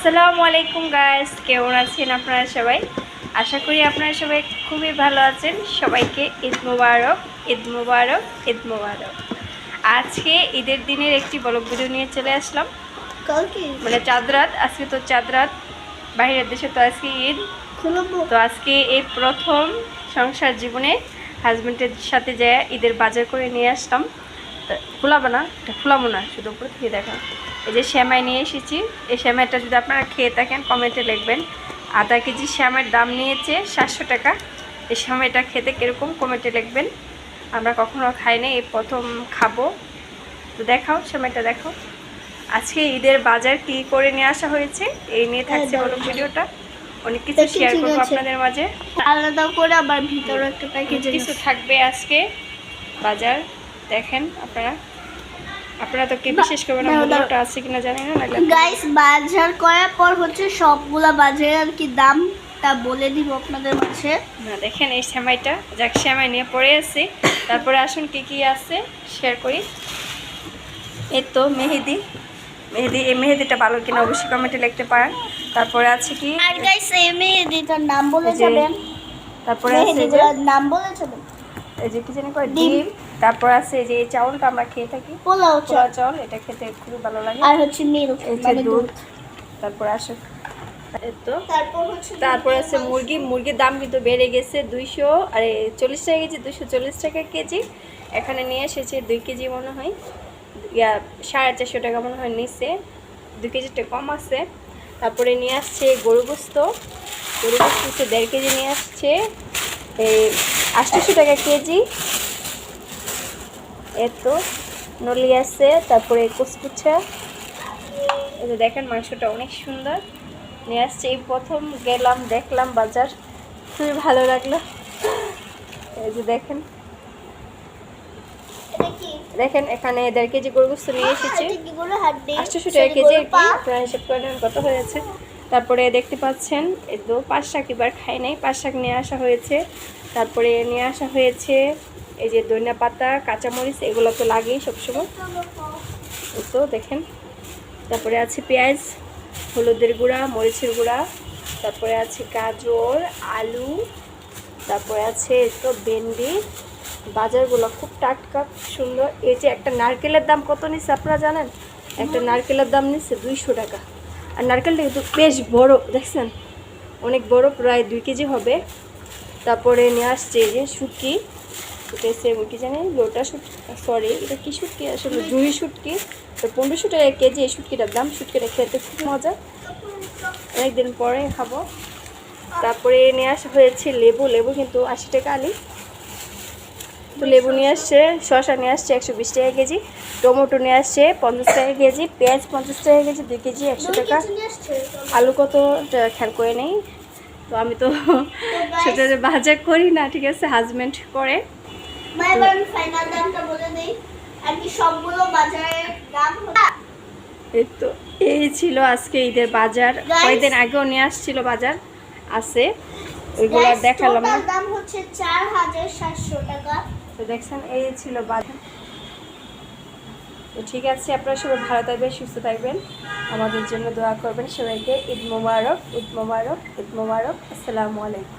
আসসালামু আলাইকুম গাইস কেমন আছেন আপনারা সবাই? আশা করি আপনারা সবাই খুবই ভালো আছেন। সবাইকে ঈদ মুবারক ঈদ মুবারক ঈদ মুবারক। আজকে ঈদের দিনের একটি বলক ভিডিও নিয়ে চলে আসলাম। কালকে মানে চাঁদ রাত আজকে তো চাঁদ রাত। বাইরের দেশে তো আজকে ঈদ। তো আজকে এই প্রথম সংসার জীবনে হাজব্যান্ডের সাথে যায় ঈদের বাজার করে নিয়ে আসলাম। খোলাবো না এটা খোলাবো না শুধু উপরে থেকে দেখা। এই যে শ্যামাই নিয়ে এসেছি এই শ্যামাইটা যদি আপনারা খেয়ে থাকেন কমেন্টে লিখবেন। আধা কেজি শ্যামের দাম নিয়েছে সাতশো টাকা। এই শ্যামাইটা খেতে কীরকম কমেন্টে লিখবেন। আমরা কখনো খাইনি এই প্রথম খাব। তো দেখাও শ্যামাইটা দেখাও। আজকে ঈদের বাজার কি করে নিয়ে আসা হয়েছে এই নিয়ে থাকছে হ্যাঁ, বলো ভিডিওটা। অনেক কিছু শেয়ার করব আপনাদের মাঝে। আলাদা করে আবার ভিতরে একটা প্যাকেজ কিছু থাকবে আজকে বাজার। দেখেন আপনারা। আপনারা তো কে বিশেষ করবেন। আছে কিনা জানি না গাইস বাজার করার পর হচ্ছে সবগুলা বাজারের আর কি দামটা বলে দিব আপনাদের মাঝে। না দেখেন এই সেমাইটা। যাক সেমাই নিয়ে পড়ে আছে। তারপরে আসুন কি কি আছে শেয়ার করি। এই তো মেহেদি। মেহেদি এই মেহেদিটা ভালো কিনা অবশ্যই কমেন্টে লিখতে পারেন। তারপরে আছে কি? আর গাইস এই মেহেদিটার নাম বলে যাবেন তারপরে আছে নাম বলে যাবেন এই যে কি জানি কয়? ডিম। তারপর আছে যে এই চাউলটা আমরা খেয়ে থাকি। পোলাও চাউল। এটা খেতে খুবই ভালো লাগে। আর হচ্ছে মিল্ক মানে দুধ। তারপর আসে। তো। তারপর তারপর আছে মুরগি। মুরগির দাম কিন্তু বেড়ে গেছে দুইশো আর চল্লিশ টাকা কেজি দুশো চল্লিশ টাকা কেজি। এখানে নিয়ে এসেছে দুই কেজি মনে হয়। ইয়া সাড়ে চারশো টাকা মনে হয় নিচ্ছে দুই কেজিটা কম আছে। তারপরে নিয়ে আসছে গরু গোস্ত। গরু গোস্ত হচ্ছে দেড় কেজি নিয়ে আসছে। এই আটশোশো টাকা কেজি। এত নলি আছে তারপরে কুচকুচা। এই যে দেখেন মাংসটা অনেক সুন্দর। নিয়ে আসছে এই প্রথম গেলাম দেখলাম বাজার। খুবই ভালো লাগল। এই যে দেখেন। দেখেন এখানে দেড় কেজি গরু গোস্ত নিয়ে এসেছে। আটশোশো টাকা কেজি পা। আপনারা হিসেব করে নেন কত হয়েছে। তারপরে দেখতে পাচ্ছেন এই তো পাঁচ শাক এবার খাই নাই। পাঁচ শাক নিয়ে আসা হয়েছে। তারপরে নিয়ে আসা হয়েছে এই যে ধনিয়া পাতা, কাঁচামরিচ, এগুলো তো লাগেই সবসময়। তো দেখেন। তারপরে আছে পেঁয়াজ, হলুদের গুঁড়া, মরিচের গুঁড়া। তারপরে আছে গাজর, আলু। তারপরে আছে তো ভেন্ডি। বাজারগুলো খুব টাটকা সুন্দর। এই যে একটা নারকেলের দাম কত নিচ্ছে আপনারা জানেন? একটা নারকেলের দাম নিচ্ছে দুইশো টাকা। আর নারকেলটা কিন্তু বেশ বড়, দেখছেন? অনেক বড়, প্রায় দুই কেজি হবে। তারপরে নিয়ে আসছে এই যে শুটকি। এটা হচ্ছে কি জানি লোটা শুটকি সরি এটা কি শুটকি আসলে? জুই শুটকি। তো পনেরোশো টাকা কেজি এই শুটকিটার দাম। শুটকিটা খেতে খুব মজা। অনেকদিন পরে খাব। তারপরে নিয়ে আসা হয়েছে লেবু। লেবু কিন্তু আশি টাকা আলি। তো লেবু নিয়ে আসছে শসা নিয়ে আসছে একশো বিশ টাকা কেজি। টমেটো নিয়ে আসছে পঞ্চাশ টাকা কেজি। পেঁয়াজ পঞ্চাশ টাকা কেজি দুই কেজি একশো টাকা। আলু কত খেয়াল করে নেই। তো আমি তো সেটা যে বাজার করি না ঠিক আছে হাজব্যান্ড করে। মা এবার আমি ফাইনাল দামটা বলে দেই। আর কি সবগুলো বাজারের দাম এই তো এই ছিল আজকে ঈদের বাজার। কয়েকদিন আগেও নিয়ে আসছিল বাজার আছে। ওইগুলো দেখালাম না। দাম হচ্ছে চার হাজার সাতশো টাকা। তো দেখছেন এই ছিল বাজার। তো ঠিক আছে আপনারা সবাই ভালো থাকবেন সুস্থ থাকবেন। আমাদের জন্য দোয়া করবেন সবাইকে। ঈদ মোবারক ঈদ মোবারক ঈদ মোবারক। আসসালামু আলাইকুম।